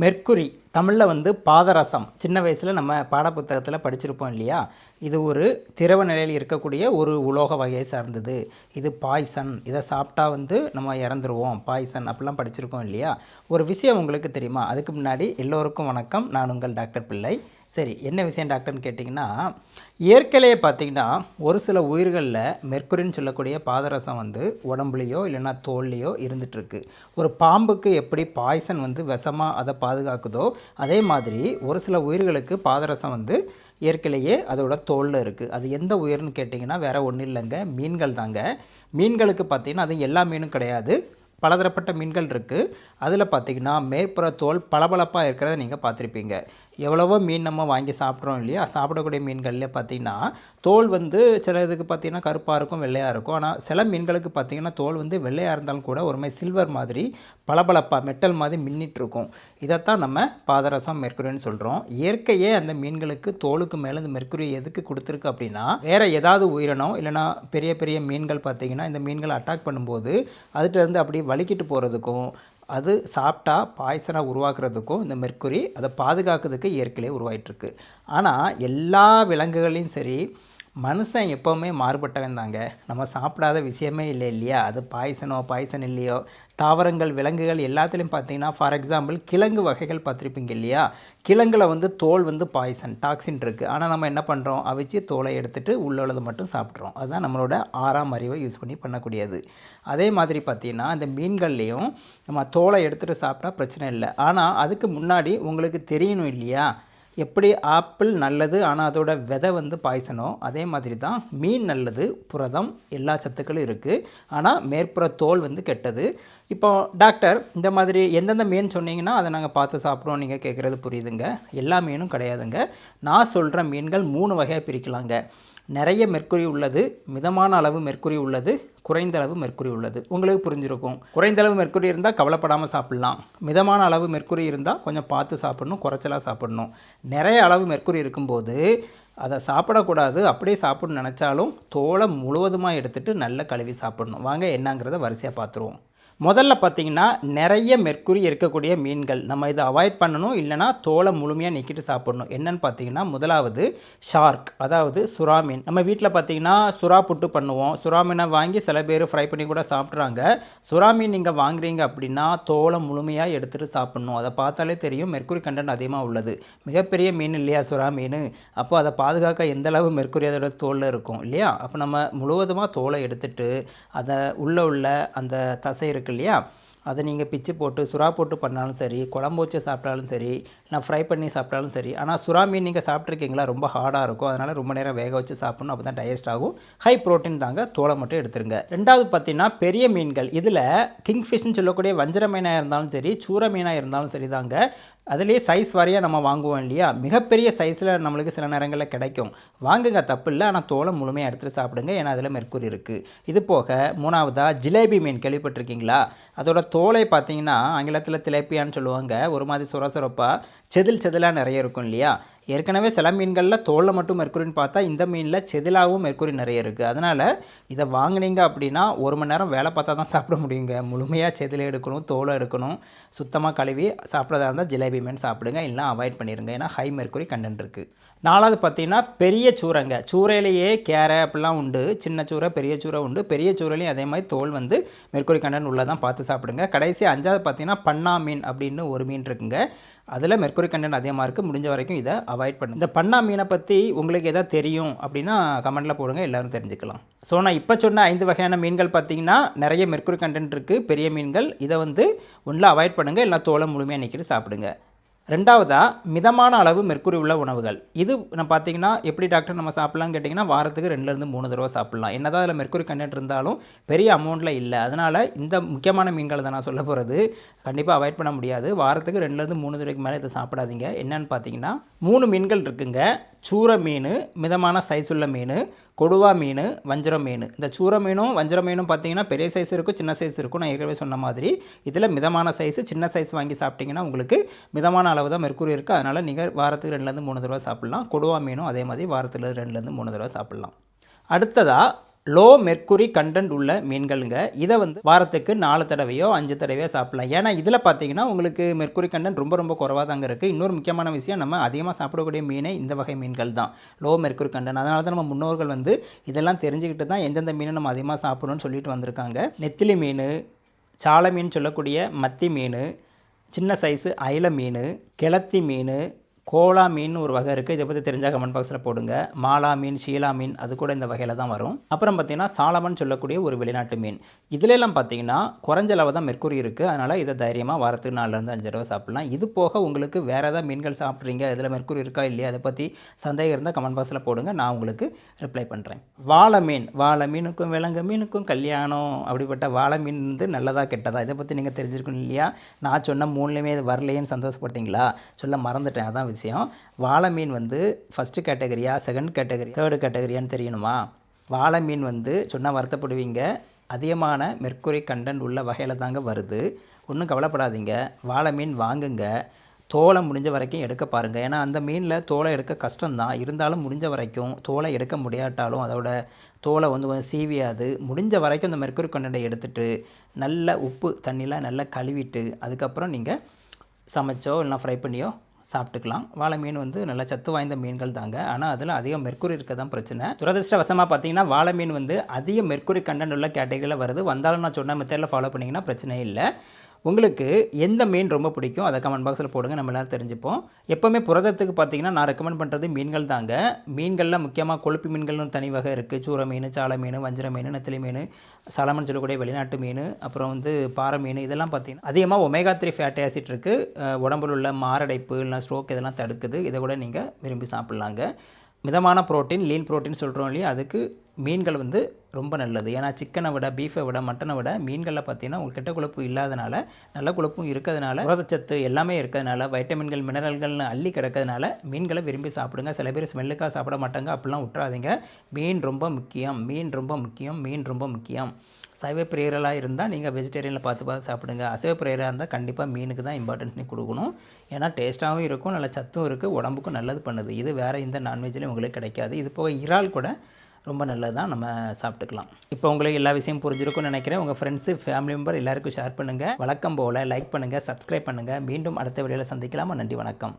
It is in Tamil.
மெர்க்குரி தமிழில் வந்து பாதரசம். சின்ன வயசில் நம்ம பாடப்புத்தகத்தில் படிச்சிருப்போம் இல்லையா? இது ஒரு திரவ நிலையில் இருக்கக்கூடிய ஒரு உலோக வகையை சார்ந்தது. இது பாய்சன். இதை சாப்பிட்டா வந்து நம்ம இறந்துருவோம் பாய்சன் அப்படிலாம் படிச்சிருக்கோம் இல்லையா? ஒரு விஷயம் உங்களுக்கு தெரியுமா? அதுக்கு முன்னாடி எல்லோருக்கும் வணக்கம். நான் உங்கள் டாக்டர் பிள்ளை. சரி என்ன விஷயம் டாக்டர்னு கேட்டிங்கன்னா இயற்கையிலேயே பார்த்தீங்கன்னா ஒரு சில உயிர்களில் மெர்க்குரின்னு சொல்லக்கூடிய பாதரசம் வந்து உடம்புலையோ இல்லைன்னா தோல்லையோ இருந்துகிட்ருக்கு ஒரு பாம்புக்கு எப்படி பாய்சன் வந்து விஷமாக அதை பாதுகாக்குதோ அதே மாதிரி ஒரு சில உயிர்களுக்கு பாதரசம் வந்து இயற்கையிலேயே அதோட தோலில் இருக்குது அது எந்த உயிர்னு கேட்டிங்கன்னா வேறு ஒன்றும் இல்லைங்க. மீன்கள் தாங்க. மீன்களுக்கு பார்த்தீங்கன்னா அது எல்லா மீனும் கிடையாது. பலதரப்பட்ட மீன்கள் இருக்குது அதில் பார்த்தீங்கன்னா மேற்புற தோல் பளபளப்பாக இருக்கிறத நீங்கள் பார்த்துருப்பீங்க. எவ்வளவோ மீன் நம்ம வாங்கி சாப்பிட்றோம் இல்லையா? சாப்பிடக்கூடிய மீன்கள்லேயே பார்த்தீங்கன்னா தோல் வந்து சில இதுக்கு பார்த்தீங்கன்னா கருப்பாக இருக்கும் வெள்ளையாக இருக்கும். ஆனால் சில மீன்களுக்கு பார்த்தீங்கன்னா தோல் வந்து வெள்ளையாக இருந்தாலும் கூட ஒரு மாதிரி சில்வர் மாதிரி பளபளப்பாக மெட்டல் மாதிரி மின்னிட்டு இருக்கும் இதைத்தான் நம்ம பாதரசம் மெர்க்குரின்னு சொல்கிறோம் இயற்கையே அந்த மீன்களுக்கு தோலுக்கு மேலே இந்த மெர்க்குரி எதுக்கு கொடுத்துருக்கு அப்படின்னா வேறு ஏதாவது உயிரினம் இல்லைன்னா பெரிய பெரிய மீன்கள் பார்த்தீங்கன்னா இந்த மீன்களை அட்டாக் பண்ணும்போது அதுகிட்ட இருந்து அப்படி வலிக்கிட்டு போகிறதுக்கும் அது சாப்பிட்டா பாய்சனாக உருவாக்குறதுக்கும் இந்த மெர்க்குரி அதை பாதுகாக்கிறதுக்கு இயற்கையிலே உருவாயிட்டுருக்கு. ஆனால் எல்லா விலங்குகளையும் சரி மனுஷன் எப்போவுமே மாறுபட்டவன் தாங்க. நம்ம சாப்பிடாத விஷயமே இல்லை இல்லையா? அது பாய்சனோ பாய்சன் இல்லையோ? தாவரங்கள் விலங்குகள் எல்லாத்துலேயும் பார்த்தீங்கன்னா ஃபார் எக்ஸாம்பிள் கிழங்கு வகைகள் பார்த்துருப்பீங்க இல்லையா? கிழங்குல வந்து தோல் வந்து பாய்சன் டாக்ஸின் இருக்குது ஆனால் நம்ம என்ன பண்ணுறோம் அவிச்சு தோலை எடுத்துகிட்டு உள்ளது மட்டும் சாப்பிட்றோம். அதுதான் நம்மளோட ஆறாம் அறிவை யூஸ் பண்ணி பண்ணக்கூடியது. அதே மாதிரி பார்த்தீங்கன்னா இந்த மீன்கள்லேயும் நம்ம தோலை எடுத்துகிட்டு சாப்பிட்டா பிரச்சனை இல்லை. ஆனால் அதுக்கு முன்னாடி உங்களுக்கு தெரியணும் இல்லையா? எப்படி ஆப்பிள் நல்லது ஆனால் அதோட விதை வந்து பாய்சனோ அதே மாதிரி தான் மீன் நல்லது புரதம் எல்லா சத்துக்களும் இருக்குது ஆனால் மேற்புற தோல் வந்து கெட்டது. இப்போ டாக்டர் இந்த மாதிரி எந்தெந்த மீன் சொன்னீங்கன்னா அதை நாங்கள் பார்த்து சாப்பிடுவோம். நீங்கள் கேட்குறது புரியுதுங்க. எல்லா மீனும் கிடையாதுங்க. நான் சொல்கிற மீன்கள் மூணு வகையாக பிரிக்கலாங்க. நிறைய மெர்க்குரி உள்ளது மிதமான அளவு மெர்க்குரி உள்ளது குறைந்த அளவு மெர்க்குரி உள்ளது. உங்களுக்கு புரிஞ்சிருக்கும். குறைந்த அளவு மெர்க்குரி இருந்தால் கவலைப்படாமல் சாப்பிட்லாம். மிதமான அளவு மெர்க்குரி இருந்தால் கொஞ்சம் பார்த்து சாப்பிடணும் குறைச்சலாக சாப்பிடணும். நிறைய அளவு மெர்க்குரி இருக்கும்போது அதை சாப்பிடக்கூடாது அப்படியே சாப்பிடணும்னு நினச்சாலும் தோலை முழுவதுமாக எடுத்துகிட்டு நல்லா கழுவி சாப்பிடணும். வாங்க என்னங்கிறத வரிசையாக பார்த்துருவோம். முதல்ல பார்த்தீங்கன்னா நிறைய மெர்க்குரி இருக்கக்கூடிய மீன்கள். நம்ம இதை அவாய்ட் பண்ணணும் இல்லைனா தோலை முழுமையாக நிற்கிட்டு சாப்பிடணும். என்னென்னு பார்த்தீங்கன்னா முதலாவது ஷார்க் அதாவது சுறா மீன். நம்ம வீட்டில் பார்த்தீங்கன்னா சுறா புட்டு பண்ணுவோம். சுறா மீனை வாங்கி சில பேர் ஃப்ரை பண்ணி கூட சாப்பிட்றாங்க. சுறா மீன் நீங்கள் வாங்குறீங்க அப்படின்னா தோலை முழுமையாக எடுத்துகிட்டு சாப்பிட்ணும். அதை பார்த்தாலே தெரியும் மெர்க்குரி கண்டென்ட் அதிகமாக உள்ளது. மிகப்பெரிய மீன் இல்லையா சுறா மீன்? அப்போ அதை பாதுகாக்க எந்த அளவு மெர்க்குரி அதோட தோலில் இருக்கும் இல்லையா? அப்போ நம்ம முழுவதுமாக தோலை எடுத்துட்டு அதை உள்ளே உள்ள அந்த தசை இருக்கு இல்லையா? அதை நீங்கள் பிச்சு போட்டு சுறா போட்டு பண்ணாலும் சரி குழம்பு வச்சு சாப்பிட்டாலும் சரி நான் ஃப்ரை பண்ணி சாப்பிட்டாலும் சரி ஆனால் சுறா மீன் நீங்கள் சாப்பிட்ருக்கீங்களா ரொம்ப ஹார்டாக இருக்கும். அதனால் ரொம்ப நேரம் வேக வச்சு சாப்பிடணும். அப்போ தான் டைஜஸ்ட் ஆகும். ஹை ப்ரோட்டீன் தாங்க. தோலை மட்டும் எடுத்துருங்க. ரெண்டாவது பார்த்தீங்கன்னா பெரிய மீன்கள். இதில் கிங்ஃபிஷ்னு சொல்லக்கூடிய வஞ்சர மீனாக இருந்தாலும் சரி சூற மீனாக இருந்தாலும் சரி தாங்க. அதுலேயே சைஸ் வாரியாக நம்ம வாங்குவோம் இல்லையா? மிகப்பெரிய சைஸில் நம்மளுக்கு சில நேரங்களில் கிடைக்கும். வாங்குங்க தப்பு இல்லை. ஆனால் தோலை முழுமையாக எடுத்துகிட்டு சாப்பிடுங்க. ஏன்னா அதில் மெர்க்குரி இருக்குது இது போக மூணாவதாக ஜிலேபி மீன் கேள்விப்பட்டிருக்கீங்களா? அதோட தோலை பார்த்தீங்கன்னா ஆங்கிலத்தில் திலேப்பியான்னு சொல்லுவாங்க. ஒரு மாதிரி சுர சுரப்பாக செதில் செதிலாக நிறைய இருக்கும் இல்லையா? ஏற்கனவே சில மீன்களில் தோலில் மட்டும் மெர்க்குரின்னு பார்த்தா இந்த மீனில் செதிலாகவும் மெர்க்குரி நிறைய இருக்குது அதனால் இதை வாங்குனீங்க அப்படின்னா ஒரு மணி நேரம் வேலை பார்த்தா தான் சாப்பிட முடியுங்க. முழுமையாக செதில் எடுக்கணும் தோலை எடுக்கணும் சுத்தமாக கழுவி சாப்பிட்றதா இருந்தால் ஜிலேபி மீன் சாப்பிடுங்க இல்லைனா அவாய்ட் பண்ணிடுங்க ஏன்னா ஹை மெர்க்குரி கண்டென்ட் இருக்குது நாலாவது பார்த்தீங்கன்னா பெரிய சூரைங்க. சூறையிலேயே கேரை அப்படிலாம் உண்டு. சின்ன சூறை பெரிய சூறை உண்டு. பெரிய சூறையிலையும் அதே மாதிரி தோல் வந்து மெர்க்கொரி கண்டன் உள்ளே உள்ளதான் பார்த்து சாப்பிடுங்க. கடைசி அஞ்சாவது பார்த்தீங்கன்னா பண்ணா மீன் அப்படின்னு ஒரு மீன் இருக்குங்க. அதில் மெர்குரி கண்டென்ட் அதிகமாக இருக்குது முடிஞ்ச வரைக்கும் இதை அவாய்ட் பண்ணுங்க. இந்த பண்ணா மீனை பற்றி உங்களுக்கு எதாவது தெரியும் அப்படின்னா கமெண்ட்டில் போடுங்க. எல்லாரும் தெரிஞ்சுக்கலாம். ஸோ நான் இப்போ சொன்ன ஐந்து வகையான மீன்கள் பார்த்தீங்கன்னா நிறைய மெர்குரி கண்டென்ட் இருக்குது பெரிய மீன்கள். இதை வந்து ஒன்றில் அவாய்ட் பண்ணுங்கள் இல்லை தோலை முழுமையாக நிற்கிட்டு சாப்பிடுங்க. ரெண்டாவதாக மிதமான அளவு மெர்க்குரி உள்ள உணவுகள். இது நம்ம பார்த்தீங்கன்னா எப்படி டாக்டர் நம்ம சாப்பிட்லான்னு கேட்டிங்கன்னா வாரத்துக்கு ரெண்டுலேருந்து மூணு தடவை சாப்பிட்லாம். என்னதான் அதில் மெர்க்குரி கண்டென்ட் இருந்தாலும் பெரிய அமௌண்ட்டில் இல்லை. அதனால் இந்த முக்கியமான மீன்களை தான் நான் சொல்ல போகிறது கண்டிப்பாக அவாய்ட் பண்ண முடியாது. வாரத்துக்கு ரெண்டுலேருந்து மூணு தடவைக்கு மேலே இதை சாப்பிடாதீங்க. என்னன்னு பார்த்தீங்கன்னா மூணு மீன்கள் இருக்குங்க. சூர மீன் மிதமான சைஸ் உள்ள மீன் கொடுவா மீன் வஞ்சர மீன். இந்த சூர மீனும் வஞ்சர மீனும் பார்த்தீங்கன்னா பெரிய சைஸ் இருக்கும் சின்ன சைஸ் இருக்கும். நான் ஏற்கனவே சொன்ன மாதிரி. இதில் மிதமான சைஸ் சின்ன சைஸ் வாங்கி சாப்பிட்டீங்கன்னா உங்களுக்கு மிதமான அளவு தான் மெர்க்குரி இருக்குது அதனால் நீங்கள் வாரத்துக்கு ரெண்டுலேருந்து மூணு தடவை சாப்பிட்லாம். கொடுவா மீனும் அதே மாதிரி வாரத்தில் ரெண்டுலேருந்து மூணு தடவை சாப்பிட்லாம். அடுத்ததாக லோ மெர்க்குரி கண்டென்ட் உள்ள மீன்களுங்க. இதை வந்து வாரத்துக்கு நாலு தடவையோ அஞ்சு தடவையோ சாப்பிடலாம். ஏன்னா இதில் பார்த்தீங்கன்னா உங்களுக்கு மெர்க்குரி கண்டென்ட் ரொம்ப ரொம்ப குறவாக தாங்க இருக்குது இன்னொரு முக்கியமான விஷயம் நம்ம அதிகமாக சாப்பிடக்கூடிய மீனே இந்த வகை மீன்கள் தான். Low mercury content. அதனால தான் நம்ம முன்னோர்கள் வந்து இதெல்லாம் தெரிஞ்சுக்கிட்டு தான் எந்தெந்த மீனை நம்ம அதிகமாக சாப்பிடணும்னு சொல்லிட்டு வந்திருக்காங்க. நெத்திலி மீன் சாலை மீன் சொல்லக்கூடிய மத்தி மீன் சின்ன சைஸு அயில மீன் கிளத்தி மீன் கோலா மீன் ஒரு வகை இருக்குது இதை பற்றி தெரிஞ்சால் கமெண்ட் பாக்ஸில் போடுங்க. மாலா மீன் ஷீலா மீன் அது கூட இந்த வகையில் தான் வரும். அப்புறம் பார்த்தீங்கன்னா சாலமன் சொல்லக்கூடிய ஒரு வெளிநாட்டு மீன். இதுல எல்லாம் பார்த்தீங்கன்னா குறைஞ்ச அளவு தான் மெர்க்குரி இருக்குது அதனால் இதை தைரியமாக வாரத்துக்கு நாலுலேருந்து அஞ்சு தடவை சாப்பிட்லாம். இது போக உங்களுக்கு வேறு ஏதாவது மீன்கள் சாப்பிட்றீங்க இதில் மெர்க்குரி இருக்கா இல்லையா அதை பற்றி சந்தேகம் இருந்தால் கமெண்ட் பாக்ஸில் போடுங்க. நான் உங்களுக்கு ரிப்ளை பண்ணுறேன் வாழை மீன். வாழை மீனுக்கும் விலங்கு மீனுக்கும் கல்யாணம். அப்படிப்பட்ட வாழை மீன் வந்து நல்லதா கெட்டதா? இதை பற்றி நீங்கள் தெரிஞ்சிருக்கணும் இல்லையா? நான் சொன்ன மூணுலேயுமே இது வரலையேன்னு சந்தோஷப்பட்டீங்களா? சொல்ல மறந்துட்டேன். அதான் விஷயம். வாழை மீன் வந்து ஃபஸ்ட்டு கேட்டகரியா செகண்ட் கேட்டகரி தேர்டு கேட்டகரியான்னு தெரியணுமா? வாழை மீன் வந்து சொன்னால் வருத்தப்படுவீங்க. அதிகமான மெர்க்குரி கண்டென்ட் உள்ள வகையில் தாங்க வருது. ஒன்றும் கவலைப்படாதீங்க. வாழை மீன் வாங்குங்க. தோலை முடிஞ்ச வரைக்கும் எடுக்க பாருங்கள் ஏன்னா அந்த மீனில் தோலை எடுக்க கஷ்டம்தான். இருந்தாலும் முடிஞ்ச வரைக்கும் தோலை எடுக்க முடியாட்டாலும் அதோட தோலை வந்து கொஞ்சம் சீவியாது. முடிஞ்ச வரைக்கும் அந்த மெர்க்குரி கண்டென்ட்டை எடுத்துட்டு நல்ல உப்பு தண்ணியில் நல்லா கழுவிட்டு அதுக்கப்புறம் நீங்கள் சமைச்சோ இல்லைனா ஃப்ரை பண்ணியோ சாப்பிட்டுக்கலாம். வாழை மீன் வந்து நல்ல சத்து வாய்ந்த மீன்கள் தாங்க. ஆனால் அதில் அதிகம் மெர்க்குரி இருக்க தான் பிரச்சனை. துரதிருஷ்டவசமாக பார்த்தீங்கன்னா வாழை மீன் வந்து அதிக மெர்க்குரி கண்டென்ட் உள்ள கேட்டகரியில் வருது. வந்தாலும் நான் சொன்ன மெத்தடில் ஃபாலோ பண்ணிங்கன்னா பிரச்சனையே இல்லை. உங்களுக்கு எந்த மீன் ரொம்ப பிடிக்கும்? அதை கமெண்ட் பாக்ஸில் போடுங்க. நம்ம எல்லாரும் தெரிஞ்சுப்போம். எப்போவுமே புரதத்துக்கு பார்த்தீங்கன்னா நான் ரெக்கமெண்ட் பண்ணுறது மீன்கள் தாங்க. மீன்களில் முக்கியமாக கொழுப்பு மீன்கள்னு தனி வகை இருக்குது சூற மீன் சாலை மீன் வஞ்சிர மீன் நெத்திலி மீன் சலமன் சொல்லக்கூடிய வெளிநாட்டு மீன் அப்புறம் வந்து பாறை மீன் இதெல்லாம் பார்த்தீங்கன்னா அதிகமாக ஒமேகா த்ரீ ஃபேட்டி ஆசிட் இருக்குது உடம்புல உள்ள மாரடைப்பு இல்லை ஸ்ட்ரோக் இதெல்லாம் தடுக்குது. இதை கூட நீங்கள் விரும்பி சாப்பிட்லாங்க. மிதமான புரோட்டீன் லீன் ப்ரோட்டீன் சொல்கிறோம் இல்லையா? அதுக்கு மீன்கள் வந்து ரொம்ப நல்லது. ஏன்னா சிக்கனை விட பீஃபை விட மட்டனை விட மீன்களில் பார்த்தீங்கன்னா உங்களுக்கு கெட்ட கொழுப்பு இல்லாதனால நல்ல கொழுப்பும் இருக்கிறதுனால புரதச்சத்து எல்லாமே இருக்கிறதுனால வைட்டமின்கள் மினரல்கள்னு அள்ளி கிடக்கிறதுனால மீன்களை விரும்பி சாப்பிடுங்க. சில பேர் ஸ்மெல்லுக்காக சாப்பிட மாட்டாங்க. அப்படிலாம் விட்றாதீங்க மீன் ரொம்ப முக்கியம். மீன் ரொம்ப முக்கியம். மீன் ரொம்ப முக்கியம். சைவ பிரியர்களாக இருந்தால் நீங்கள் வெஜிடேரியனில் பார்த்து பார்த்து சாப்பிடுங்க. அசைவ பிரியராக இருந்தால் கண்டிப்பாக மீனுக்கு தான் இம்பார்ட்டன்ஸ் கொடுக்கணும். ஏன்னா டேஸ்ட்டாகவும் இருக்கும் நல்ல சத்தும் இருக்குது உடம்புக்கும் நல்லது பண்ணுது. இது வேறு இந்த நான்வெஜ்லேயும் உங்களுக்கு கிடைக்காது. இது போக இறால் கூட ரொம்ப நல்லது தான். நம்ம சாப்பிட்டுக்கலாம். இப்போ உங்களுக்கு எல்லா விஷயம் புரிஞ்சிருக்கும்னு நினைக்கிறேன். உங்கள் ஃப்ரெண்ட்ஸு ஃபேமிலி மெம்பர் எல்லாருக்கும் ஷேர் பண்ணுங்கள் வழக்கம் போல் லைக் பண்ணுங்கள் சப்ஸ்கிரைப் பண்ணுங்கள் மீண்டும் அடுத்த வீடியோவில் சந்திக்கலாமா? நன்றி வணக்கம்.